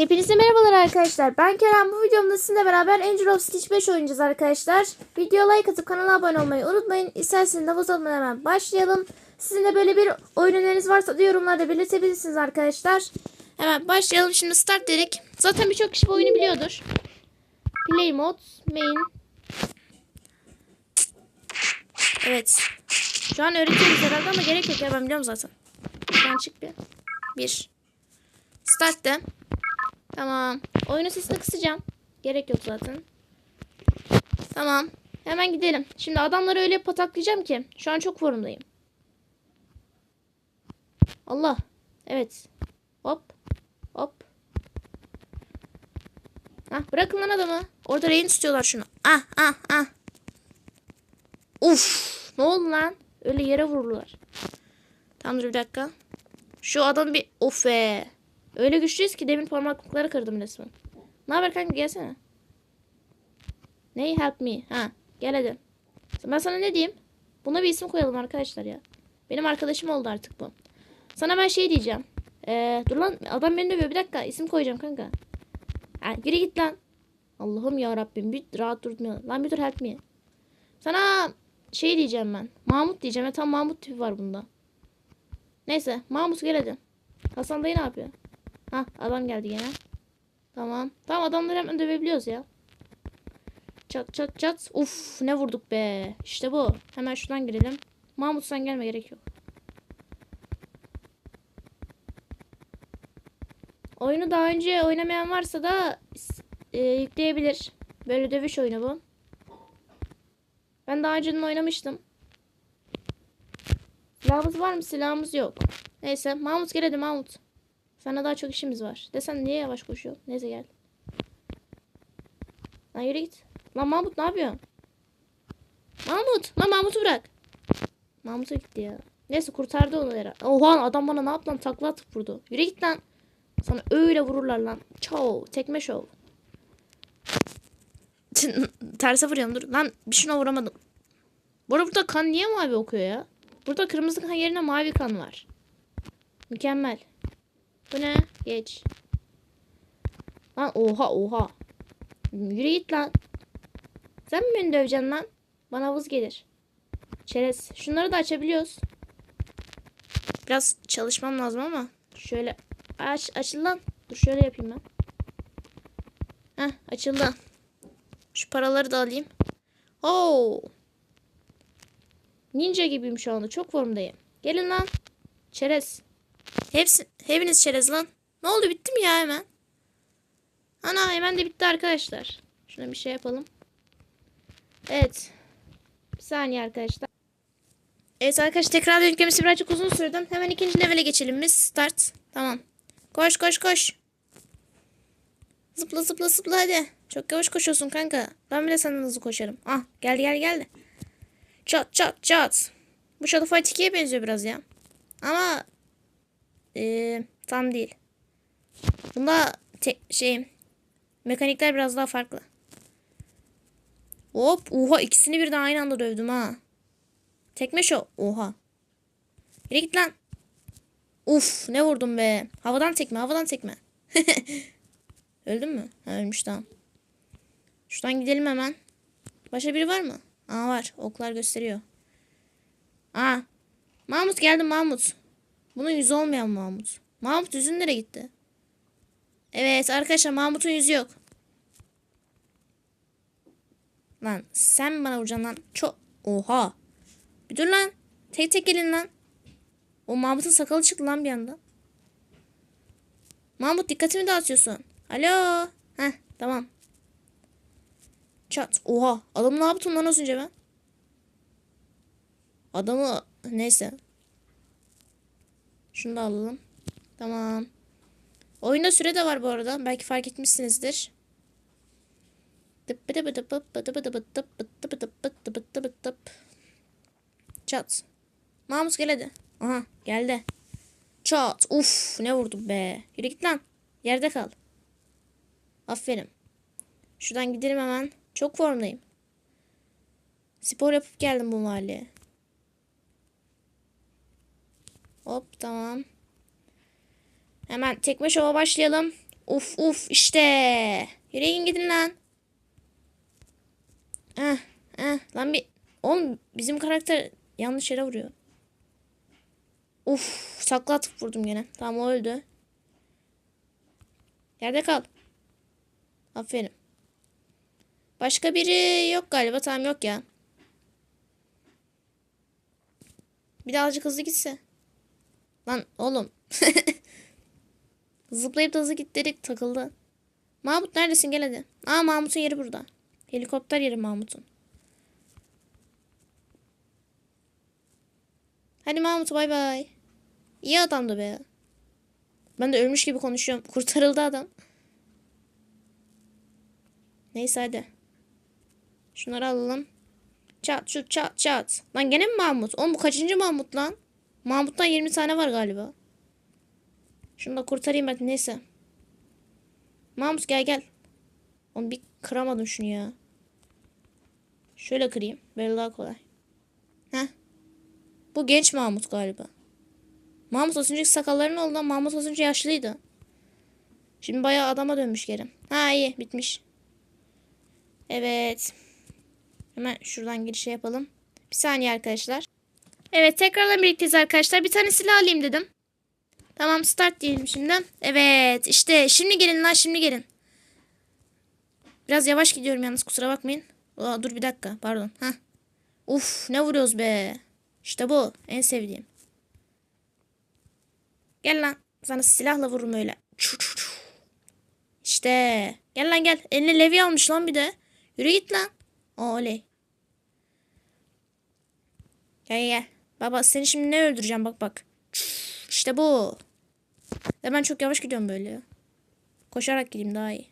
Hepinize merhabalar arkadaşlar. Ben Kerem. Bu videomda sizinle beraber Angel of Stitch 5 oynayacağız arkadaşlar. Video like atıp kanala abone olmayı unutmayın. İsterseniz de uzatmadan hemen başlayalım. Sizin de böyle bir oyun öneriniz varsa da yorumlarda belirtebilirsiniz arkadaşlar. Hemen başlayalım. Şimdi start dedik. Zaten birçok kişi bu oyunu biliyordur. Play mode, main. Evet. Şu an öğretiyoruz herhalde ama gerek yok ya ben biliyorum zaten. Şuradan çık bir. Bir. Start de. Tamam. Oyunun sesini kısacağım. Gerek yok zaten. Tamam. Hemen gidelim. Şimdi adamları öyle pataklayacağım ki. Şu an çok formdayım. Allah. Evet. Hop. Hop. Hah bırakın lan adamı. Orada rehin tutuyorlar şunu. Ah ah ah. Uf. Ne oldu lan? Öyle yere vururlar. Tamam dur bir dakika. Şu adam bir of be. Öyle güçlüyüz ki demin parmaklıkları kırdım resmen. Ne haber kanka gelsene. Ney help me. Ha gel hadi. Ben sana ne diyeyim? Buna bir isim koyalım arkadaşlar ya. Benim arkadaşım oldu artık bu. Sana ben şey diyeceğim. Ee, dur lan adam beni dövüyor. Bir dakika isim koyacağım kanka. Ha, yürü git lan. Allah'ım ya Rabbim bir rahat durmuyor. Lan bir dur help me. Sana şey diyeceğim ben. Mahmut diyeceğim. Ya tam Mahmut tipi var bunda. Neyse Mahmut gel hadi. Hasan dayı ne yapıyor? Ha adam geldi gene. Tamam. Tamam adamları hemen dövebiliyoruz ya. Çat çat çat. Uf ne vurduk be. İşte bu. Hemen şuradan girelim. Mahmut sen gelme gerek yok. Oyunu daha önce oynamayan varsa da e, yükleyebilir. Böyle dövüş oyunu bu. Ben daha önceden oynamıştım. Silahımız var mı? Silahımız yok. Neyse Mahmut gel hadi Mahmut. Sana daha çok işimiz var. Desen niye yavaş koşuyor? Neyse gel. Lan yürü git. Lan Mahmut ne yapıyorsun? Mahmut. Lan Mahmut'u bırak. Mahmut'a gitti ya. Neyse kurtardı onu herhalde. Oha adam bana ne yaptı lan? Takla atıp vurdu. Yürü git lan. Sana öyle vururlar lan. Çow. Tekme şov. Terse vuruyorum dur. Lan bir şuna vuramadım. Bu burada kan niye mavi okuyor ya? Burada kırmızı kan yerine mavi kan var. Mükemmel. Bu ne? Geç. Lan oha oha. Yürü git lan. Sen mi beni döveceksin lan? Bana havuz gelir. Çerez. Şunları da açabiliyoruz. Biraz çalışmam lazım ama. Şöyle aç açıl lan. Dur şöyle yapayım ben. Heh açıldı. Şu paraları da alayım. Oo. Ninja gibiyim şu anda. Çok formdayım. Gelin lan. Çerez. Hepsi, hepiniz çerez lan. Ne oldu bitti mi ya hemen? Ana hemen de bitti arkadaşlar. Şuna bir şey yapalım. Evet. Bir saniye arkadaşlar. Evet arkadaşlar tekrar yüklemesi birazcık uzun sürdü. Hemen ikinci levele geçelim biz. Start. Tamam. Koş koş koş. Zıpla zıpla zıpla hadi. Çok yavaş koşuyorsun kanka. Ben bile senden hızlı koşarım. Ah geldi geldi geldi. Çat çat çat. Bu Shadow Fight 2'ye benziyor biraz ya. Ama ee, tam değil. Bunda şey mekanikler biraz daha farklı. Hop oha ikisini birden aynı anda dövdüm ha. Tekme şov. Oha. Yürü git lan. Uf ne vurdum be. Havadan tekme havadan tekme. Öldün mü? Ha, ölmüş tamam. Şuradan gidelim hemen. Başka biri var mı? Aa var. Oklar gösteriyor. Aa. Mahmut geldi Mahmut. Bunun yüzü olmayan Mahmut. Mahmut yüzün nereye gitti? Evet arkadaşlar Mahmut'un yüzü yok. Lan sen bana vuracaksın lan. Çok. Oha. Bir dur lan. Tek tek gelin lan. O Mahmut'un sakalı çıktı lan bir anda. Mahmut dikkatimi dağıtıyorsun. Alo. Heh tamam. Çat. Oha. Adamı ne yaptın lan az önce ben? Adamı neyse. Şunu da alalım. Tamam. Oyunda süre de var bu arada. Belki fark etmişsinizdir. Çat. Mahmut gel hadi. Aha geldi. Çat. Uf ne vurdum be. Yürü git lan. Yerde kal. Aferin. Şuradan gidelim hemen. Çok formdayım. Spor yapıp geldim bu mahalleye. Hop tamam. Hemen tekme şova başlayalım. Uf uf işte. Yürüyün gidin lan. Eh, eh. Lan bir... Oğlum bizim karakter yanlış yere vuruyor. Uf sakla atıp vurdum gene. Tamam o öldü. Yerde kal. Aferin. Başka biri yok galiba. Tamam yok ya. Bir de azıcık hızlı gitse. Lan oğlum. Zıplayıp da hızlı git dedik takıldı. Mahmut neredesin gel hadi. Aa Mahmut'un yeri burada. Helikopter yeri Mahmut'un. Hadi Mahmut bay bay. İyi adamdı be. Ben de ölmüş gibi konuşuyorum. Kurtarıldı adam. Neyse hadi. Şunları alalım. Çat çut çat çat. Lan gene mi Mahmut? Oğlum bu kaçıncı Mahmut lan? Mahmut'tan 20 tane var galiba. Şunu da kurtarayım ben neyse. Mahmut gel gel. Oğlum bir kıramadım şunu ya. Şöyle kırayım. Böyle daha kolay. Heh. Bu genç Mahmut galiba. Mahmut az önceki sakalların oldu. Mahmut az önce yaşlıydı. Şimdi bayağı adama dönmüş geri. Ha iyi bitmiş. Evet. Hemen şuradan girişe yapalım. Bir saniye arkadaşlar. Evet tekrardan birlikteyiz arkadaşlar. Bir tane silah alayım dedim. Tamam start diyelim şimdi. Evet işte şimdi gelin lan şimdi gelin. Biraz yavaş gidiyorum yalnız kusura bakmayın. Aa, dur bir dakika pardon. Heh. Uf ne vuruyoruz be. İşte bu en sevdiğim. Gel lan sana silahla vururum öyle. İşte gel lan gel. Eline levye almış lan bir de. Yürü git lan. Oley. Gel gel. Baba seni şimdi ne öldüreceğim bak bak. İşte bu. Ve ben çok yavaş gidiyorum böyle. Koşarak gideyim daha iyi.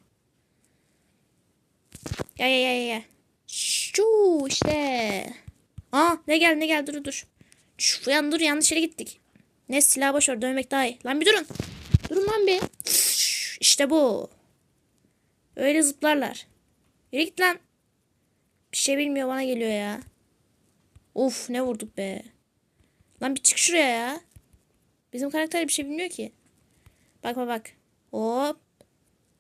Gel gel gel gel. Şu işte. Aa ne gel ne gel dur dur. Şu yan dur yanlış yere gittik. Ne silah boş ver dönmek daha iyi. Lan bir durun. Durun lan bir. İşte bu. Öyle zıplarlar. Yürü git lan. Bir şey bilmiyor bana geliyor ya. Of ne vurduk be. Lan bir çık şuraya ya. Bizim karakter bir şey bilmiyor ki. Bak bak bak. Hop.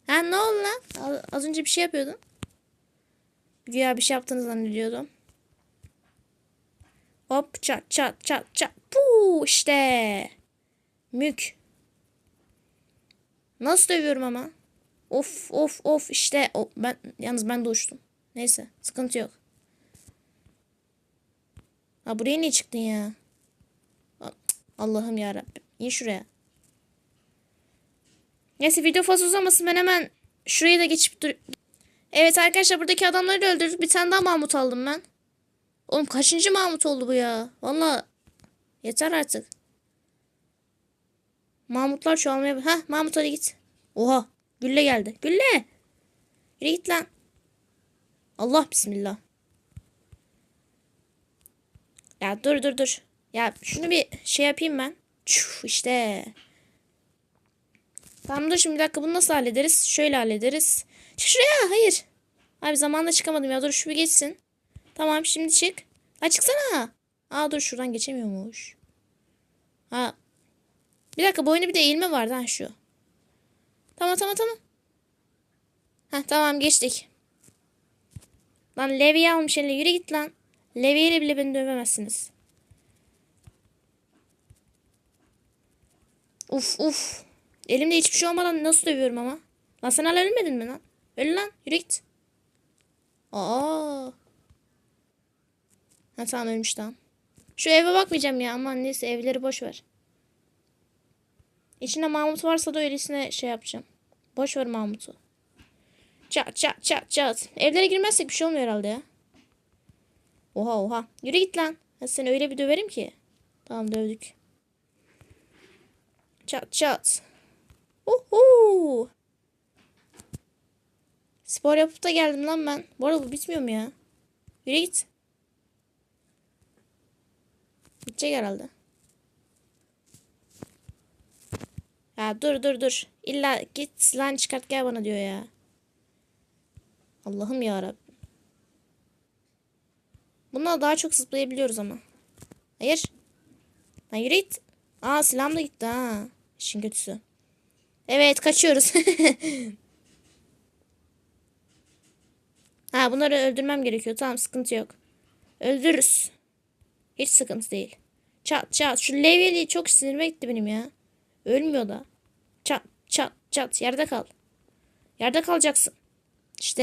Ha ne oldu lan? Az önce bir şey yapıyordun. Güya bir şey yaptığını zannediyordum. Hop çat çat çat çat. Puu işte. Mük. Nasıl dövüyorum ama? Of of of işte. O, ben yalnız ben de. Neyse sıkıntı yok. Ha buraya niye çıktın ya? Allah'ım ya Rabbim. İn şuraya. Neyse video fazla uzamasın ben hemen şurayı da geçip dur. Evet arkadaşlar buradaki adamları da öldürdük. Bir tane daha Mahmut aldım ben. Oğlum kaçıncı Mahmut oldu bu ya? Valla yeter artık. Mahmutlar çoğalmaya... Heh Mahmut hadi git. Oha gülle geldi. Gülle. Yürü git lan. Allah bismillah. Ya dur dur dur. Ya şunu bir şey yapayım ben. Çuf işte. Tamam dur şimdi bir dakika bunu nasıl hallederiz? Şöyle hallederiz. Çık şuraya hayır. Abi zamanla çıkamadım ya dur şu bir geçsin. Tamam şimdi çık. Ha çıksana. Aa dur şuradan geçemiyormuş. Ha. Bir dakika bu oyunda bir de eğilme vardı ha şu. Tamam tamam tamam. Ha tamam geçtik. Lan Levi'yi almış eline yürü git lan. Levi ile bile beni dövemezsiniz. Uf uf. Elimde hiçbir şey olmadan nasıl dövüyorum ama. Lan sen hala ölmedin mi lan? Öl lan yürü git. Aa. Ha tamam ölmüş tamam. Şu eve bakmayacağım ya aman neyse evleri boş ver. İçinde Mahmut varsa da öylesine şey yapacağım. Boş ver Mahmut'u. Çat çat çat çat. Evlere girmezsek bir şey olmuyor herhalde ya. Oha oha. Yürü git lan. Ben seni öyle bir döverim ki. Tamam dövdük. Çat çat. Uhu. Spor yapıp da geldim lan ben. Bu arada bu bitmiyor mu ya? Yürü git. Bitecek herhalde. Ya dur dur dur. İlla git silahını çıkart gel bana diyor ya. Allah'ım ya Rabbim. Bununla daha çok zıplayabiliyoruz ama. Hayır. Yürü git. Aa silahım da gitti ha. İşin kötüsü. Evet kaçıyoruz. ha bunları öldürmem gerekiyor. Tamam sıkıntı yok. Öldürürüz. Hiç sıkıntı değil. Çat çat. Şu levyeli çok sinirime gitti benim ya. Ölmüyor da. Çat çat çat. Yerde kal. Yerde kalacaksın. İşte.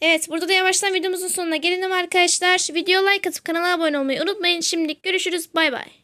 Evet burada da yavaştan videomuzun sonuna gelelim arkadaşlar. Video like atıp kanala abone olmayı unutmayın. Şimdilik görüşürüz. Bay bay.